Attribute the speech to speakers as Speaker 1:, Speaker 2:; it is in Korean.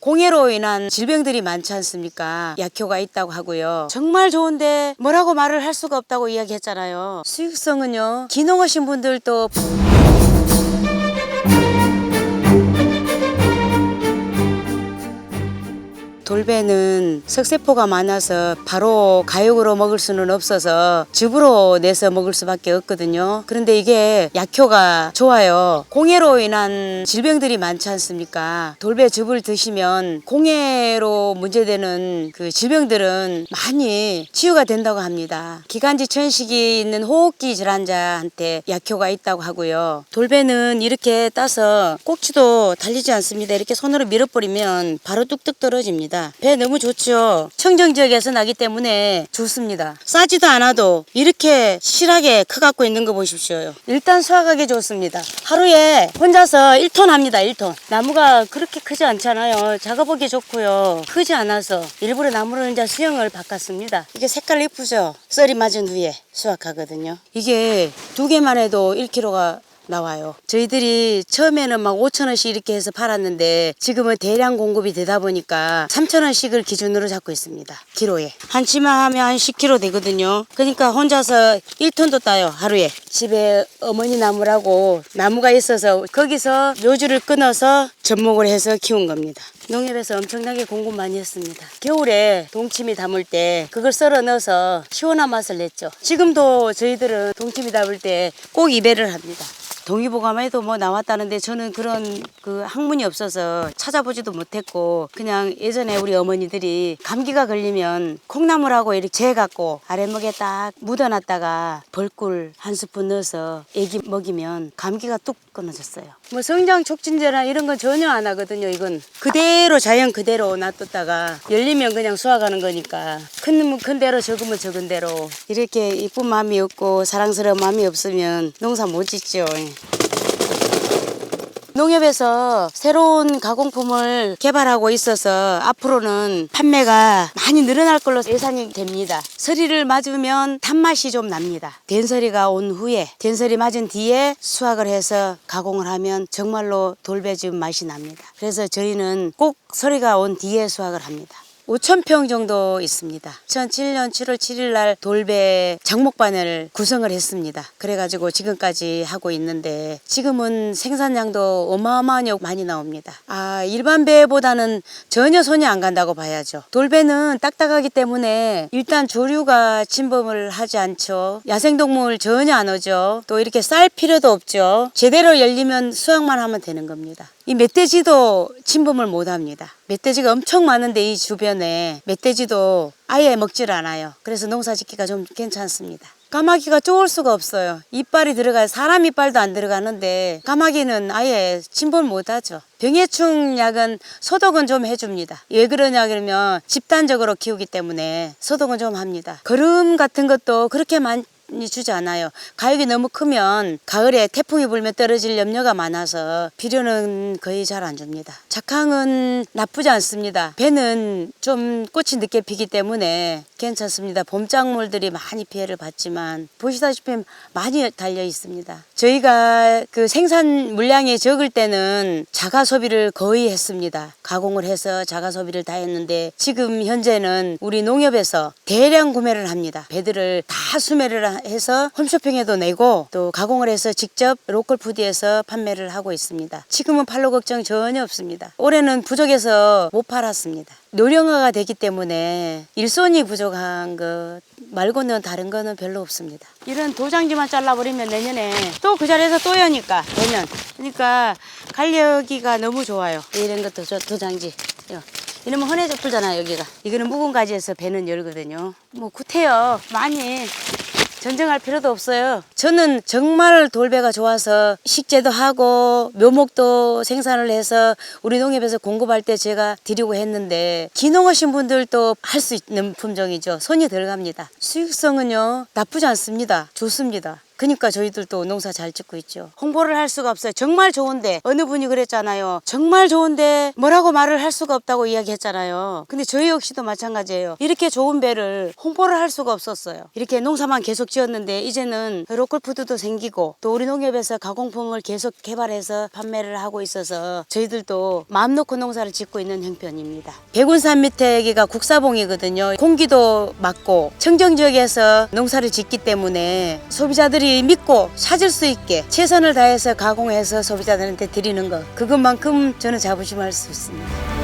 Speaker 1: 공해로 인한 질병들이 많지 않습니까? 약효가 있다고 하고요. 정말 좋은데 뭐라고 말을 할 수가 없다고 이야기했잖아요. 수익성은요. 기농하신 분들도 돌배는 석세포가 많아서 바로 가육으로 먹을 수는 없어서 즙으로 내서 먹을 수밖에 없거든요. 그런데 이게 약효가 좋아요. 공해로 인한 질병들이 많지 않습니까? 돌배 즙을 드시면 공해로 문제되는 그 질병들은 많이 치유가 된다고 합니다. 기관지 천식이 있는 호흡기 질환자한테 약효가 있다고 하고요. 돌배는 이렇게 따서 꼭지도 달리지 않습니다. 이렇게 손으로 밀어버리면 바로 뚝뚝 떨어집니다. 배 너무 좋죠. 청정 지역에서 나기 때문에 좋습니다. 싸지도 않아도 이렇게 실하게 커갖고 있는 거 보십시오. 일단 수확하기 좋습니다. 하루에 혼자서 1톤 합니다. 1톤. 나무가 그렇게 크지 않잖아요. 작업하기 좋고요. 크지 않아서 일부러 나무를 이제 수영을 바꿨습니다. 이게 색깔 이쁘죠? 썰이 맞은 후에 수확하거든요. 이게 두 개만 해도 1kg가 나와요. 저희들이 처음에는 막 5천 원씩 이렇게 해서 팔았는데 지금은 대량 공급이 되다 보니까 3천 원씩을 기준으로 잡고 있습니다. 키로에. 한 치마 하면 한 10kg 되거든요. 그러니까 혼자서 1톤도 따요. 하루에. 집에 어머니 나무라고 나무가 있어서 거기서 묘주를 끊어서 접목을 해서 키운 겁니다. 농협에서 엄청나게 공급 많이 했습니다. 겨울에 동치미 담을 때 그걸 썰어 넣어서 시원한 맛을 냈죠. 지금도 저희들은 동치미 담을 때꼭 이배를 합니다. 동의보감에도 뭐 나왔다는데 저는 그런 그 학문이 없어서 찾아보지도 못했고 그냥 예전에 우리 어머니들이 감기가 걸리면 콩나물하고 이렇게 재 갖고 아랫목에 딱 묻어놨다가 벌꿀 한 스푼 넣어서 애기 먹이면 감기가 뚝 끊어졌어요. 뭐 성장 촉진제나 이런 건 전혀 안 하거든요. 이건 그대로 자연 그대로 놔뒀다가 열리면 그냥 수확하는 거니까 큰 놈은 큰 대로 적으면 적은 대로 이렇게 이쁜 마음이 없고 사랑스러운 마음이 없으면 농사 못 짓죠. 농협에서 새로운 가공품을 개발하고 있어서 앞으로는 판매가 많이 늘어날 걸로 예상이 됩니다. 서리를 맞으면 단맛이 좀 납니다. 된서리가 온 후에 된서리 맞은 뒤에 수확을 해서 가공을 하면 정말로 돌배즙 맛이 납니다. 그래서 저희는 꼭 서리가 온 뒤에 수확을 합니다. 5천 평 정도 있습니다. 2007년 7월 7일 날 돌배 장목반을 구성을 했습니다. 그래가지고 지금까지 하고 있는데 지금은 생산량도 어마어마하게 많이 나옵니다. 아 일반 배보다는 전혀 손이 안 간다고 봐야죠. 돌배는 딱딱하기 때문에 일단 조류가 침범을 하지 않죠. 야생동물 전혀 안 오죠. 또 이렇게 쌀 필요도 없죠. 제대로 열리면 수확만 하면 되는 겁니다. 이 멧돼지도 침범을 못 합니다. 멧돼지가 엄청 많은데 이 주변 에 멧돼지도 아예 먹질 않아요. 그래서 농사 짓기가 좀 괜찮습니다. 까마귀가 쫓을 수가 없어요. 이빨이 들어가야 사람 이빨도 안 들어가는데 까마귀는 아예 침범 못 하죠. 병해충 약은 소독은 좀 해줍니다. 왜 그러냐 그러면 집단적으로 키우기 때문에 소독은 좀 합니다. 거름 같은 것도 그렇게 많이 주지 않아요. 가육이 너무 크면 가을에 태풍이 불면 떨어질 염려가 많아서 비료는 거의 잘 안 줍니다. 작황은 나쁘지 않습니다. 배는 좀 꽃이 늦게 피기 때문에 괜찮습니다. 봄작물들이 많이 피해를 봤지만 보시다시피 많이 달려 있습니다. 저희가 그 생산 물량이 적을 때는 자가 소비를 거의 했습니다. 가공을 해서 자가 소비를 다 했는데 지금 현재는 우리 농협에서 대량 구매를 합니다. 배들을 다 수매를 해서 홈쇼핑에도 내고 또 가공을 해서 직접 로컬 푸드에서 판매를 하고 있습니다. 지금은 팔로 걱정 전혀 없습니다. 올해는 부족해서 못 팔았습니다. 노령화가 되기 때문에 일손이 부족 한 것 말고는 다른 거는 별로 없습니다. 이런 도장지만 잘라버리면 내년에 또 그 자리에서 또 여니까 내년. 그러니까 갈려기가 너무 좋아요. 이런 것도 저 도장지. 이거. 이러면 헌해져 풀잖아요 여기가. 이거는 묵은 가지에서 배는 열거든요. 뭐 구태여 많이 전쟁할 필요도 없어요. 저는 정말 돌배가 좋아서 식재도 하고 묘목도 생산을 해서 우리 농협에서 공급할 때 제가 드리고 했는데 기농하신 분들도 할 수 있는 품종이죠. 손이 들어갑니다. 수익성은요 나쁘지 않습니다. 좋습니다. 그러니까 저희들도 농사 잘 짓고 있죠. 홍보를 할 수가 없어요. 정말 좋은데 어느 분이 그랬잖아요. 정말 좋은데 뭐라고 말을 할 수가 없다고 이야기했잖아요. 근데 저희 역시도 마찬가지예요. 이렇게 좋은 배를 홍보를 할 수가 없었어요. 이렇게 농사만 계속 지었는데 이제는 로컬푸드도 생기고 또 우리 농협에서 가공품을 계속 개발해서 판매를 하고 있어서 저희들도 마음 놓고 농사를 짓고 있는 형편입니다. 백운산 밑에 여기가 국사봉이거든요. 공기도 맑고 청정 지역에서 농사를 짓기 때문에 믿고 찾을 수 있게 최선을 다해서 가공해서 소비자들한테 드리는 것 그것만큼 저는 자부심할 수 있습니다.